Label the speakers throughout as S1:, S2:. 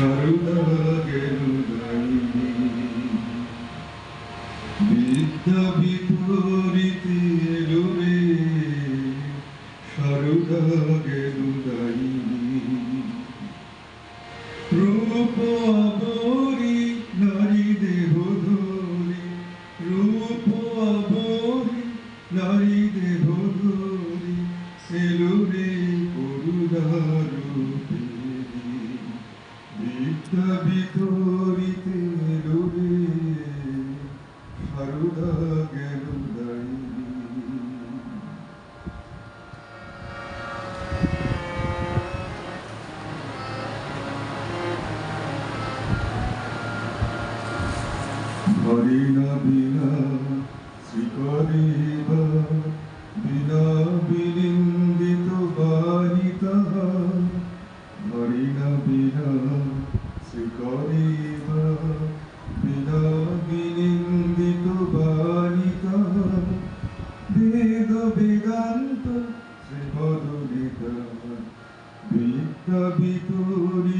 S1: সারদা গেরুদাইনি বিদ্যা বিপরীতে রুরে সারদা রূপ বিদ্যা বিতরিতে রুরে সারদা জ্ঞান হরি না বিনা শ্রীকরিব বিনা বিনিন্দিত বাহিত বেদ বেদান্ত শ্রীপদ বিদ্যা বিতরিতে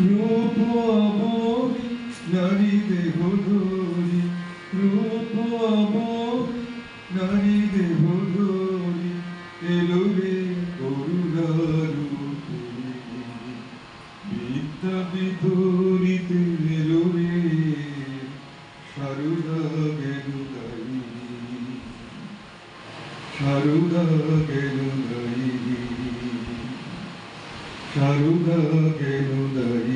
S1: রূপ আমরি নারী দেহ ধরি। রূপ আমরি নারী দেহ ধরি। এলো রে করুণারূপে বিদ্যা বিপরীতে এলো রে সারদা জ্ঞান সারদা জ্ঞান সারদা জ্ঞান